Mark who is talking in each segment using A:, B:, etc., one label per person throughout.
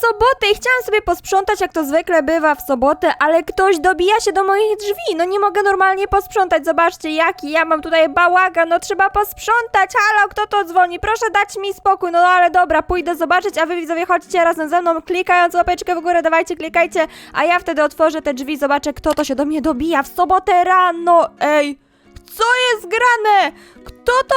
A: sobotę i chciałam sobie posprzątać, jak to zwykle bywa w sobotę, ale ktoś dobija się do moich drzwi. No nie mogę normalnie posprzątać. Zobaczcie, jaki ja mam tutaj bałagan. No trzeba posprzątać. Halo, kto to dzwoni? Proszę dać mi spokój. No ale dobra, pójdę zobaczyć, a wy widzowie chodźcie razem ze mną, klikając łapeczkę w górę, dawajcie, klikajcie, a ja wtedy otworzę te drzwi, zobaczę, kto to się do mnie dobija w sobotę rano. Ej, co jest grane? Kto to...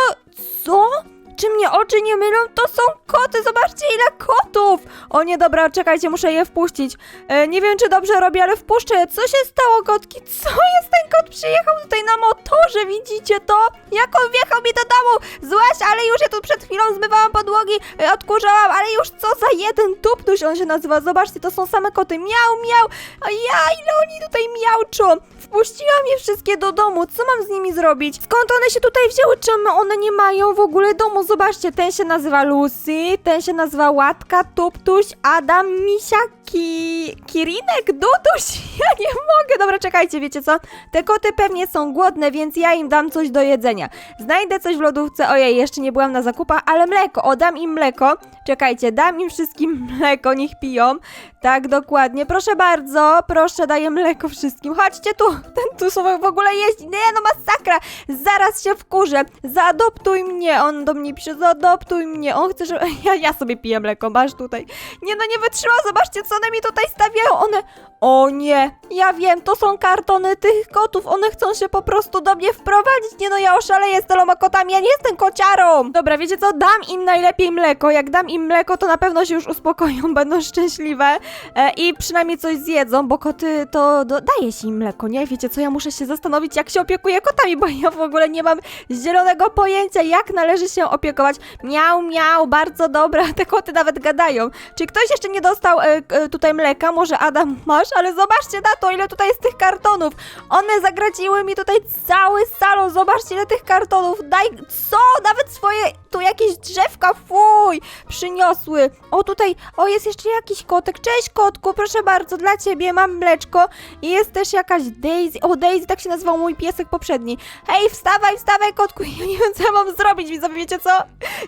A: Co? Czy mnie oczy nie mylą? To są koty, zobaczcie ile kotów! O nie, dobra, czekajcie, muszę je wpuścić. E, nie wiem, czy dobrze robię, ale wpuszczę. Co się stało, kotki? Co jest? Ten kot przyjechał tutaj na motorze, widzicie to? Jak on wjechał mi do domu? Złaś, ale już ja tu przed chwilą zmywałam podłogi, e, odkurzałam, ale już co za jeden tuptuś on się nazywa. Zobaczcie, to są same koty. Miał, miał. A ja, ile oni tutaj miauczą? Wpuściłam je wszystkie do domu. Co mam z nimi zrobić? Skąd one się tutaj wzięły? Czemu one nie mają w ogóle domu? Zobaczcie, ten się nazywa Lucy, ten się nazywa Łatka, Tuptuś, Adam, Misia, Ki... Kirinek, Duduś. Ja nie mogę. Dobra, czekajcie, wiecie co? Te koty pewnie są głodne, więc ja im dam coś do jedzenia. Znajdę coś w lodówce. Ojej, jeszcze nie byłam na zakupach, ale mleko. O, dam im mleko. Czekajcie, dam im wszystkim mleko, niech piją. Tak, dokładnie. Proszę bardzo, proszę, daję mleko wszystkim. Chodźcie tu, ten tu w ogóle jeździ. Nie, no masakra. Zaraz się wkurzę. Zaadoptuj mnie. On do mnie pisze, zaadoptuj mnie. On chce, że ja, ja sobie piję mleko, masz tutaj. Nie, no nie wytrzyma, zobaczcie, co one mi tutaj stawiają. One, o nie, ja wiem, to są kartony tych kotów. One chcą się po prostu do mnie wprowadzić. Nie, no ja oszaleję z tyloma kotami, ja nie jestem kociarą. Dobra, wiecie co, dam im najlepiej mleko. Jak dam im mleko, to na pewno się już uspokoją, będą szczęśliwe e, i przynajmniej coś zjedzą, bo koty to do, daje się im mleko, nie? Wiecie co, ja muszę się zastanowić, jak się opiekuję kotami, bo ja w ogóle nie mam zielonego pojęcia, jak należy się opiekować. Miał, miał, bardzo dobra, te koty nawet gadają. Czy ktoś jeszcze nie dostał e, e, tutaj mleka? Może Adam masz? Ale zobaczcie na to, ile tutaj jest tych kartonów. One zagraciły mi tutaj cały salon, zobaczcie ile tych kartonów. Daj, co? Nawet swoje, tu jakieś drzewka, fuj, przyniosły. O, tutaj, o, jest jeszcze jakiś kotek. Cześć, kotku, proszę bardzo, dla ciebie mam mleczko. I jest też jakaś Daisy. O, Daisy, tak się nazywał mój piesek poprzedni. Hej, wstawaj, wstawaj, kotku. Ja nie wiem, co mam zrobić, widzowie, wiecie co?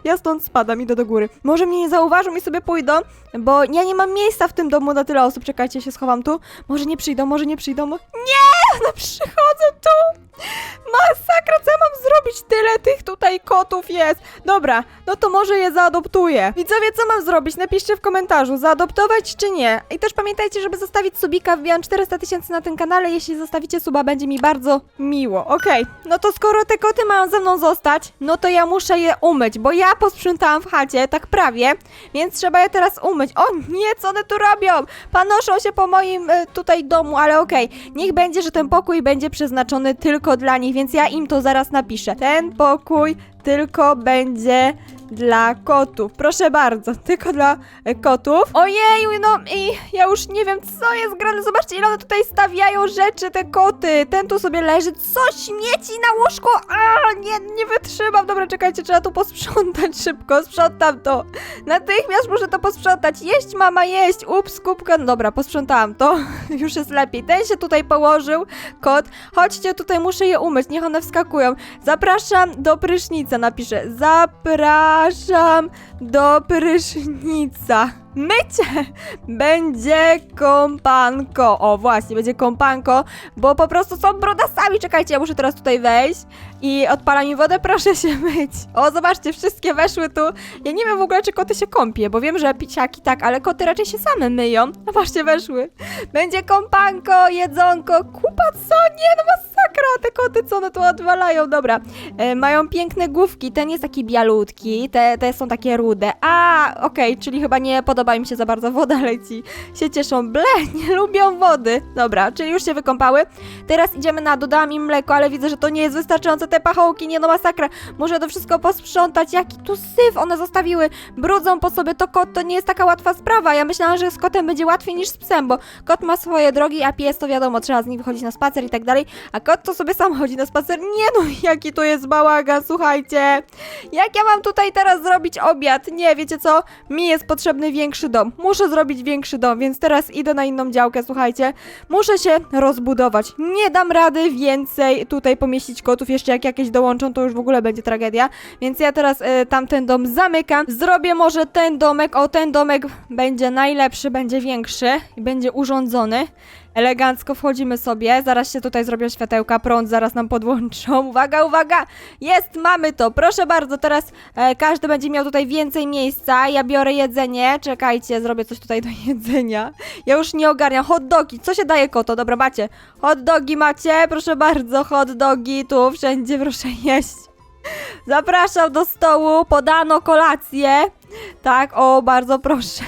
A: Ja stąd spadam, idę do góry. Może mnie nie zauważą i sobie pójdą, bo ja nie mam miejsca w tym domu na tyle osób. Czekajcie, się schowam tu. Może nie przyjdą, może nie przyjdą. Nie, one przychodzą tu. Masakra, co ja mam zrobić? Tyle tych tutaj kotów jest. Dobra, no to może je zaadoptuję. Widzowie, co mam zrobić? Napiszcie w komentarzu, zaadoptować czy nie. I też pamiętajcie, żeby zostawić subika, wbijam 400 tysięcy na tym kanale. Jeśli zostawicie suba, będzie mi bardzo miło. Okej, no to skoro te koty mają ze mną zostać, no to ja muszę je umyć, bo ja posprzątałam w chacie, tak prawie, więc trzeba je teraz umyć. O nie, co one tu robią? Panoszą się po moim e, tutaj domu, ale okej. Niech będzie, że ten pokój będzie przeznaczony tylko dla nich, więc ja im to zaraz napiszę. Ten pokój tylko będzie dla kotów. Proszę bardzo, tylko dla e, kotów. Ojeju, no i ja już nie wiem, co jest grane. Zobaczcie, ile one tutaj stawiają rzeczy, te koty. Ten tu sobie leży. Co śmieci na łóżku? A, nie, nie wytrzymam. Dobra, czekajcie, trzeba tu posprzątać szybko. Sprzątam to. Natychmiast muszę to posprzątać. Jeść, mama, jeść. Ups, kubka. No dobra, posprzątałam to. Już jest lepiej. Ten się tutaj położył, kot. Chodźcie, tutaj muszę je umyć. Niech one wskakują. Zapraszam do prysznica, napiszę. Zapraszam do prysznica. Mycie będzie kąpanko. O, właśnie, będzie kąpanko, bo po prostu są brudasami. Czekajcie, ja muszę teraz tutaj wejść i odpalam mi wodę, proszę się myć. O, zobaczcie, wszystkie weszły tu. Ja nie wiem w ogóle, czy koty się kąpie, bo wiem, że piciaki tak, ale koty raczej się same myją. Właśnie, weszły. Będzie kąpanko, jedzonko, kupa, co? Nie, no masakra, te koty, co one tu odwalają? Dobra, e, mają piękne główki, ten jest taki bialutki, te, te są takie rude. A, okej, czyli chyba nie podoba im się za bardzo woda leci. Się cieszą, ble, nie lubią wody. Dobra, czyli już się wykąpały. Teraz idziemy na, dodałam im mleko, ale widzę, że to nie jest wystarczające, te pachołki, nie no masakra. Muszę to wszystko posprzątać, jaki tu syf one zostawiły. Brudzą po sobie, to kot to nie jest taka łatwa sprawa. Ja myślałam, że z kotem będzie łatwiej niż z psem, bo kot ma swoje drogi, a pies to wiadomo, trzeba z nim wychodzić na spacer i tak dalej, a kot to sobie sam chodzi na spacer. Nie no, jaki to jest bałagan, słuchajcie. Jak ja mam tutaj teraz zrobić obiad? Nie, wiecie co? Mi jest potrzebny większy większy dom. Muszę zrobić większy dom, więc teraz idę na inną działkę, słuchajcie. Muszę się rozbudować. Nie dam rady więcej tutaj pomieścić kotów. Jeszcze jak jakieś dołączą, to już w ogóle będzie tragedia. Więc ja teraz e, tamten dom zamykam. Zrobię może ten domek. O, ten domek będzie najlepszy, będzie większy i będzie urządzony. Elegancko wchodzimy sobie. Zaraz się tutaj zrobią światełka, prąd zaraz nam podłączą. Uwaga, uwaga! Jest, mamy to. Proszę bardzo, teraz e, każdy będzie miał tutaj więcej miejsca. Ja biorę jedzenie. Czekajcie, zrobię coś tutaj do jedzenia. Ja już nie ogarniam. Hot dogi. Co się daje koto? Dobra, macie. Hot dogi macie? Proszę bardzo, hot dogi tu wszędzie proszę jeść. Zapraszam do stołu. Podano kolację. Tak, o, bardzo proszę.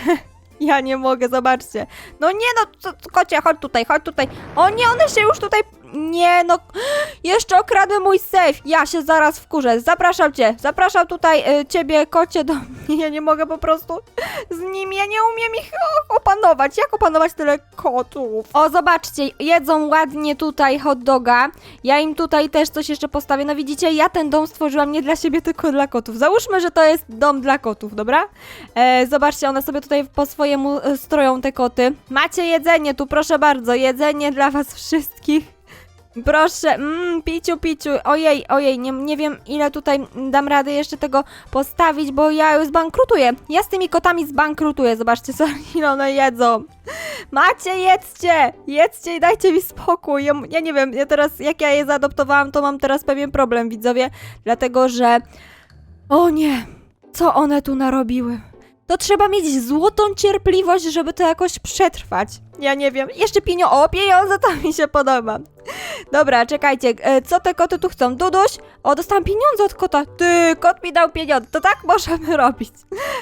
A: Ja nie mogę, zobaczcie. No nie no, kocie, chodź tutaj, chodź tutaj. O nie, one się już tutaj... Nie no, jeszcze okradły mój safe. Ja się zaraz wkurzę. Zapraszam cię, zapraszam tutaj y, ciebie, kocie, do mnie. Ja nie mogę po prostu z nimi, ja nie umiem ich opanować. Jak opanować tyle kotów? O, zobaczcie, jedzą ładnie tutaj hot doga. Ja im tutaj też coś jeszcze postawię. No widzicie, ja ten dom stworzyłam nie dla siebie, tylko dla kotów. Załóżmy, że to jest dom dla kotów, dobra? E, zobaczcie, one sobie tutaj po swojemu e, stroją te koty. Macie jedzenie tu, proszę bardzo, jedzenie dla was wszystkich. Proszę, mm, piciu, piciu, ojej, ojej, nie, nie wiem ile tutaj dam rady jeszcze tego postawić, bo ja już zbankrutuję. Ja z tymi kotami zbankrutuję, zobaczcie co ile one jedzą. Macie, jedzcie, jedzcie i dajcie mi spokój. Ja, ja nie wiem, ja teraz, jak ja je zaadoptowałam, to mam teraz pewien problem, widzowie, dlatego że... O nie, co one tu narobiły? To trzeba mieć złotą cierpliwość, żeby to jakoś przetrwać. Ja nie wiem. Jeszcze pienio... O, pieniądze to mi się podoba. Dobra, czekajcie, e, co te koty tu chcą? Duduś? O, dostałam pieniądze od kota. Ty, kot mi dał pieniądze. To tak możemy robić.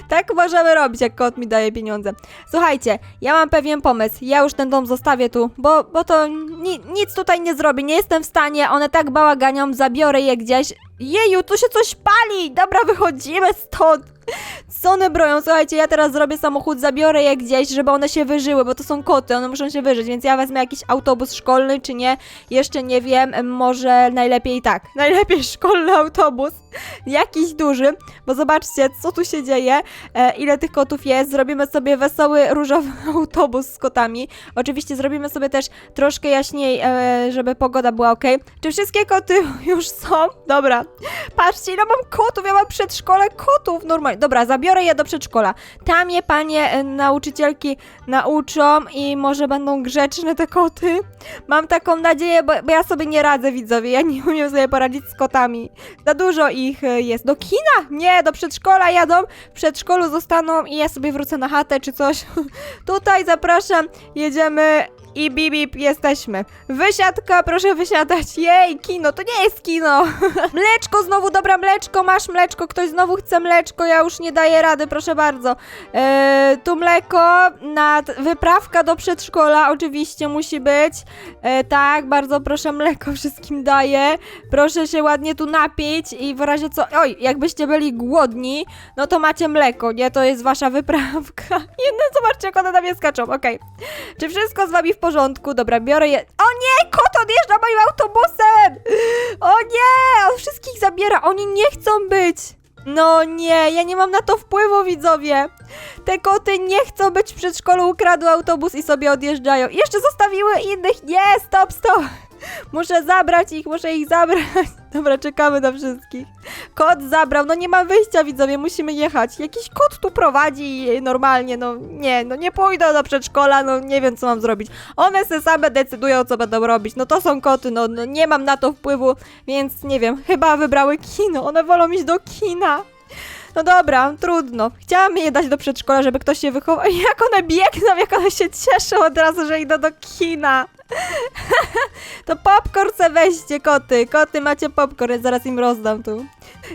A: Tak możemy robić, jak kot mi daje pieniądze. Słuchajcie, ja mam pewien pomysł. Ja już ten dom zostawię tu, bo, bo to ni nic tutaj nie zrobi. Nie jestem w stanie, one tak bałaganią, zabiorę je gdzieś. Jeju, tu się coś pali! Dobra, wychodzimy stąd. Co one broją? Słuchajcie, ja teraz zrobię samochód, zabiorę je gdzieś, żeby one się wyżyły, bo to są koty, one muszą się wyżyć, więc ja wezmę jakiś autobus szkolny, czy nie, jeszcze nie wiem, em, może najlepiej tak, najlepiej szkolny autobus, jakiś duży, bo zobaczcie, co tu się dzieje, e, ile tych kotów jest, zrobimy sobie wesoły, różowy autobus z kotami, oczywiście zrobimy sobie też troszkę jaśniej, e, żeby pogoda była ok. Czy wszystkie koty już są? Dobra, patrzcie, ile mam kotów, ja mam przedszkole kotów, normalnie, dobra, zabiorę je do przedszkola, tam je panie e, nauczycielki nauczą i może będą grzeczne te koty, mam taką nadzieję, bo, bo ja sobie nie radzę, widzowie, ja nie umiem sobie poradzić z kotami, za dużo ich e, jest. Do kina? Nie, do przedszkola jadą, w przedszkolu zostaną i ja sobie wrócę na chatę czy coś. Tutaj zapraszam, jedziemy i bip, bip, jesteśmy. Wysiadka, proszę wysiadać. Jej, kino, to nie jest kino. mleczko znowu, dobra, mleczko, masz mleczko, ktoś znowu chce mleczko, ja już nie daję rady, proszę bardzo. E, tu mleko, nad, wyprawka do przedszkola oczywiście musi być. E, tak, bardzo proszę, mleko wszystkim daję. Proszę się ładnie tu napić i w razie co, oj, jakbyście byli głodni, no to macie mleko, nie? To jest wasza wyprawka. Jedne, zobaczcie, jak one na mnie skaczą, okej. Czy wszystko z wami w porządku? Dobra, biorę je. O nie, kot odjeżdża moim autobusem! O nie, on wszystkich zabiera, oni nie chcą być. No nie, ja nie mam na to wpływu, widzowie. Te koty nie chcą być w przedszkolu, ukradły autobus i sobie odjeżdżają. Jeszcze zostawiły innych. Nie, stop, stop. Muszę zabrać ich, muszę ich zabrać. Dobra, czekamy na wszystkich. Kot zabrał, no nie ma wyjścia, widzowie, musimy jechać. Jakiś kot tu prowadzi normalnie, no nie, no nie pójdę do przedszkola, no nie wiem, co mam zrobić. One se same decydują, co będą robić. No to są koty, no, no nie mam na to wpływu, więc nie wiem, chyba wybrały kino. One wolą iść do kina. No dobra, trudno. Chciałam je dać do przedszkola, żeby ktoś się wychował. Jak one biegną, jak one się cieszą od razu, że idą do kina. to popcorn se weźcie, koty. Koty, macie popcorn, ja zaraz im rozdam tu.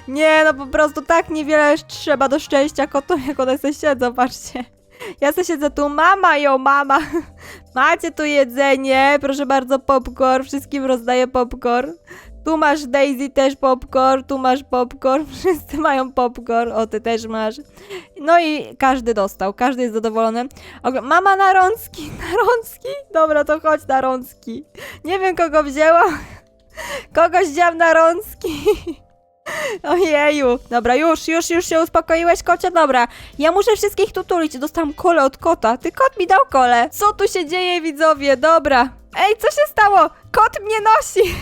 A: Nie, no po prostu tak niewiele trzeba do szczęścia kotom, jak one se siedzą, patrzcie. Ja se siedzę tu, mama ją, mama. Macie tu jedzenie, proszę bardzo, popcorn, wszystkim rozdaję popcorn. Tu masz Daisy też popcorn, tu masz popcorn, wszyscy mają popcorn, o ty też masz. No i każdy dostał, każdy jest zadowolony. Ogl- Mama na rączki, na rączki? Dobra, to chodź na rączki. Nie wiem kogo wzięłam. Kogoś wzięłam na rączki. Ojeju, dobra, już, już, już się uspokoiłeś, kocie, dobra. Ja muszę wszystkich tu tulić, dostałam kolę od kota. Ty kot mi dał kolę. Co tu się dzieje, widzowie? Dobra. Ej, co się stało? Kot mnie nosi.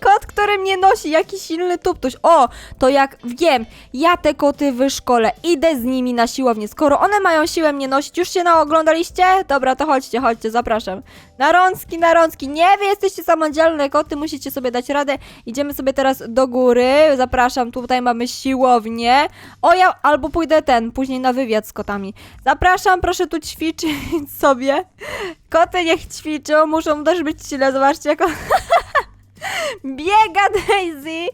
A: Kot, który mnie nosi, jaki silny tuptuś. O, to jak wiem, ja te koty wyszkolę, idę z nimi na siłownię. Skoro one mają siłę mnie nosić, już się naoglądaliście? Dobra, to chodźcie, chodźcie, zapraszam. Na rączki, na. Nie, wy jesteście samodzielne koty, musicie sobie dać radę. Idziemy sobie teraz do góry. Zapraszam, tutaj mamy siłownię. O, ja albo pójdę ten, później na wywiad z kotami. Zapraszam, proszę tu ćwiczyć sobie. Koty niech ćwiczą, muszą też być silne. Zobaczcie, jak. Biega Daisy!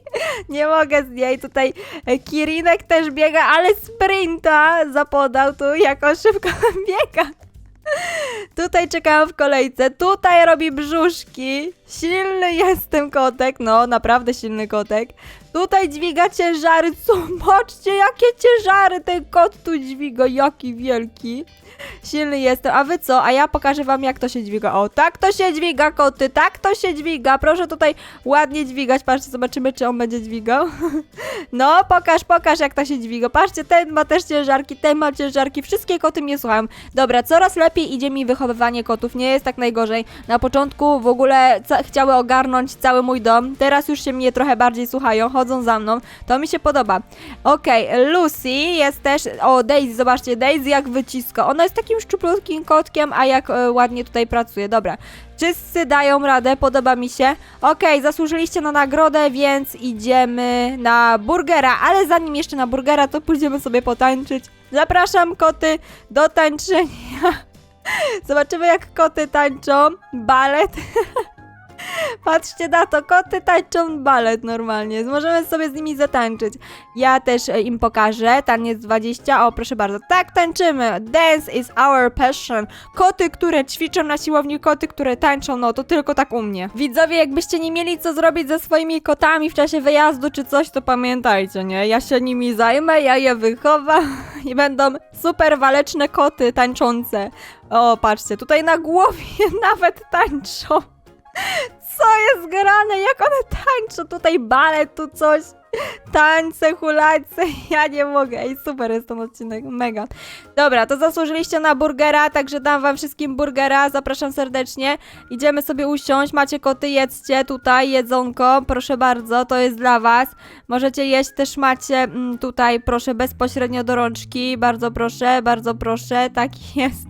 A: Nie mogę z niej. Tutaj Kirinek też biega, ale sprinta zapodał tu, jak on szybko biega. Tutaj czekałam w kolejce. Tutaj robi brzuszki. Silny jestem kotek. No, naprawdę silny kotek. Tutaj dźwiga ciężary. Zobaczcie, jakie ciężary ten kot tu dźwiga. Jaki wielki. Silny jestem. A wy co? A ja pokażę wam, jak to się dźwiga. O, tak to się dźwiga, koty. Tak to się dźwiga. Proszę tutaj ładnie dźwigać. Patrzcie, zobaczymy, czy on będzie dźwigał. No, pokaż, pokaż, jak to się dźwiga. Patrzcie, ten ma też ciężarki, ten ma ciężarki. Wszystkie koty mnie słuchają. Dobra, coraz lepiej idzie mi wychowywanie kotów. Nie jest tak najgorzej. Na początku w ogóle chciały ogarnąć cały mój dom. Teraz już się mnie trochę bardziej słuchają, chodzą za mną. To mi się podoba. Okej, Lucy jest też. O, Daisy, zobaczcie, Daisy jak wyciska. Ona jest takim szczuplutkim kotkiem, a jak e, ładnie tutaj pracuje. Dobra. Wszyscy dają radę, podoba mi się. Okej, zasłużyliście na nagrodę, więc idziemy na burgera, ale zanim jeszcze na burgera, to pójdziemy sobie potańczyć. Zapraszam koty do tańczenia. Zobaczymy jak koty tańczą. Balet. Patrzcie na to, koty tańczą balet normalnie. Możemy sobie z nimi zatańczyć. Ja też e, im pokażę. Taniec 20. O, proszę bardzo. Tak, tańczymy. Dance is our passion. Koty, które ćwiczą na siłowni, koty, które tańczą, no to tylko tak u mnie. Widzowie, jakbyście nie mieli co zrobić ze swoimi kotami w czasie wyjazdu czy coś, to pamiętajcie, nie? Ja się nimi zajmę, ja je wychowam i będą super waleczne koty tańczące. O, patrzcie, tutaj na głowie nawet tańczą. Co jest grane? Jak one tańczą? Tutaj balet, tu coś. Tańce, hulańce. Ja nie mogę. Ej, super jest ten odcinek. Mega. Dobra, to zasłużyliście na burgera, także dam wam wszystkim burgera. Zapraszam serdecznie. Idziemy sobie usiąść. Macie koty, jedzcie tutaj jedzonko. Proszę bardzo, to jest dla was. Możecie jeść, też macie mm, tutaj, proszę, bezpośrednio do rączki. Bardzo proszę, bardzo proszę. Tak jest.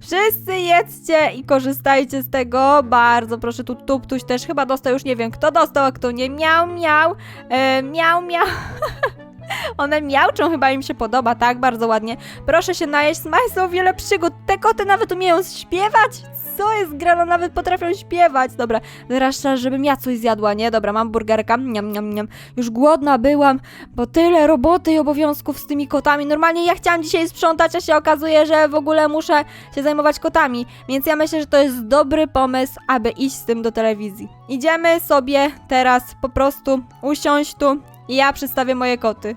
A: Wszyscy jedzcie i korzystajcie z tego. Bardzo proszę, tu Tuptuś też chyba dostał, już nie wiem kto dostał, a kto nie. Miał, miał, e, miał, miał. One miałczą, chyba im się podoba, tak? Bardzo ładnie. Proszę się najeść, są wiele przygód. Te koty nawet umieją śpiewać? Co jest grane? Nawet potrafią śpiewać. Dobra, teraz czas, żebym ja coś zjadła, nie? Dobra, mam burgerka. Niam, niam, niam. Już głodna byłam, bo tyle roboty i obowiązków z tymi kotami. Normalnie ja chciałam dzisiaj sprzątać, a się okazuje, że w ogóle muszę się zajmować kotami. Więc ja myślę, że to jest dobry pomysł, aby iść z tym do telewizji. Idziemy sobie teraz po prostu usiąść tu i ja przedstawię moje koty.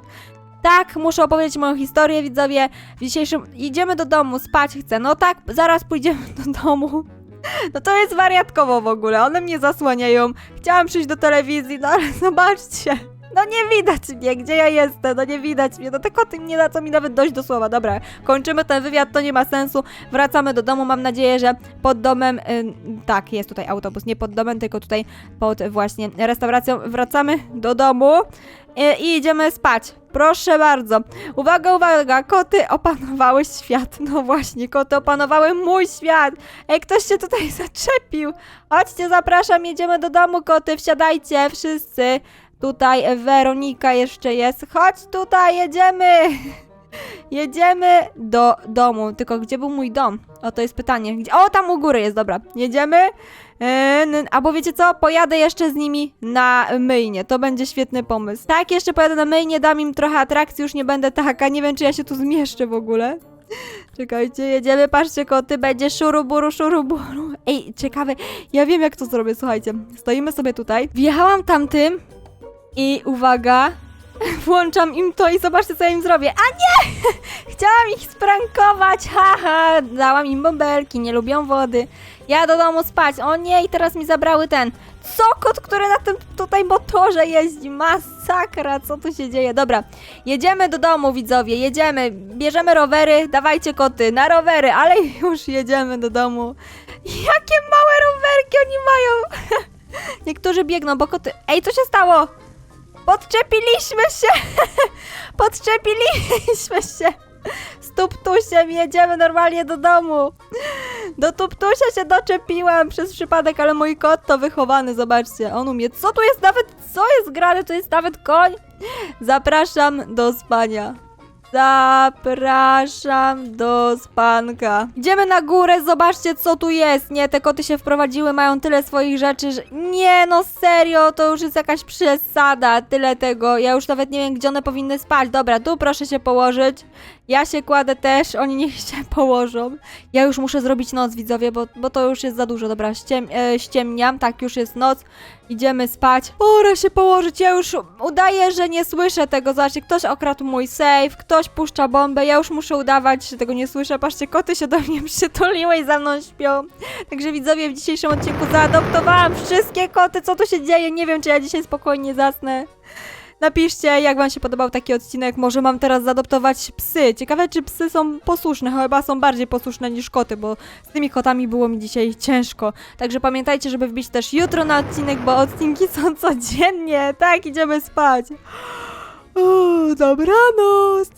A: Tak, muszę opowiedzieć moją historię, widzowie. W dzisiejszym... Idziemy do domu, spać chcę. No tak, zaraz pójdziemy do domu. No to jest wariatkowo w ogóle, one mnie zasłaniają. Chciałam przyjść do telewizji, no ale zobaczcie. No nie widać mnie, gdzie ja jestem, no nie widać mnie. No te koty nie dadzą mi nawet dojść do słowa. Dobra, kończymy ten wywiad, to nie ma sensu. Wracamy do domu, mam nadzieję, że pod domem... y, tak, jest tutaj autobus, nie pod domem, tylko tutaj pod właśnie restauracją. Wracamy do domu i, i idziemy spać. Proszę bardzo. Uwaga, uwaga, koty opanowały świat. No właśnie, koty opanowały mój świat. Ej, ktoś się tutaj zaczepił. Chodźcie, zapraszam, jedziemy do domu, koty, wsiadajcie, wszyscy. Tutaj Weronika jeszcze jest. Chodź tutaj, jedziemy. Jedziemy do domu. Tylko gdzie był mój dom? O, to jest pytanie. Gdzie? O, tam u góry jest, dobra. Jedziemy. N- albo wiecie co? Pojadę jeszcze z nimi na myjnie. To będzie świetny pomysł. Tak, jeszcze pojadę na myjnie, dam im trochę atrakcji, już nie będę taka. Nie wiem, czy ja się tu zmieszczę w ogóle. Czekajcie, jedziemy, patrzcie koty, będzie szuruburu, szuruburu. Ej, ciekawe, ja wiem jak to zrobię, słuchajcie. Stoimy sobie tutaj. Wjechałam tamtym i uwaga, włączam im to i zobaczcie co ja im zrobię. A nie! Chciałam ich sprankować, haha, dałam im bąbelki, nie lubią wody. Ja do domu spać. O nie, i teraz mi zabrały ten. Co kot, który na tym tutaj motorze jeździ? Masakra, co tu się dzieje? Dobra, jedziemy do domu, widzowie, jedziemy. Bierzemy rowery, dawajcie koty na rowery, ale już jedziemy do domu. Jakie małe rowerki oni mają! Niektórzy biegną, bo koty. Ej, co się stało? Podczepiliśmy się! Podczepiliśmy się! Z tuptusiem jedziemy normalnie do domu. Do tuptusia się doczepiłam przez przypadek, ale mój kot to wychowany, zobaczcie. On umie. Co tu jest nawet, co jest grane? Tu jest nawet koń. Zapraszam do spania. Zapraszam do spanka. Idziemy na górę, zobaczcie co tu jest. Nie, te koty się wprowadziły, mają tyle swoich rzeczy, że... Nie, no serio, to już jest jakaś przesada, tyle tego. Ja już nawet nie wiem, gdzie one powinny spać. Dobra, tu proszę się położyć. Ja się kładę też, oni niech się położą. Ja już muszę zrobić noc, widzowie, bo, bo to już jest za dużo. Dobra, ściem, e, ściemniam, tak, już jest noc. Idziemy spać. Pora się położyć, ja już udaję, że nie słyszę tego. Zobaczcie, ktoś okradł mój safe, ktoś puszcza bombę, ja już muszę udawać, że tego nie słyszę. Patrzcie, koty się do mnie przytuliły i za mną śpią. Także widzowie, w dzisiejszym odcinku zaadoptowałam wszystkie koty. Co tu się dzieje? Nie wiem, czy ja dzisiaj spokojnie zasnę. Napiszcie, jak wam się podobał taki odcinek. Może mam teraz zaadoptować psy. Ciekawe, czy psy są posłuszne. Chyba są bardziej posłuszne niż koty, bo z tymi kotami było mi dzisiaj ciężko. Także pamiętajcie, żeby wbić też jutro na odcinek, bo odcinki są codziennie. Tak, idziemy spać. O, dobranoc.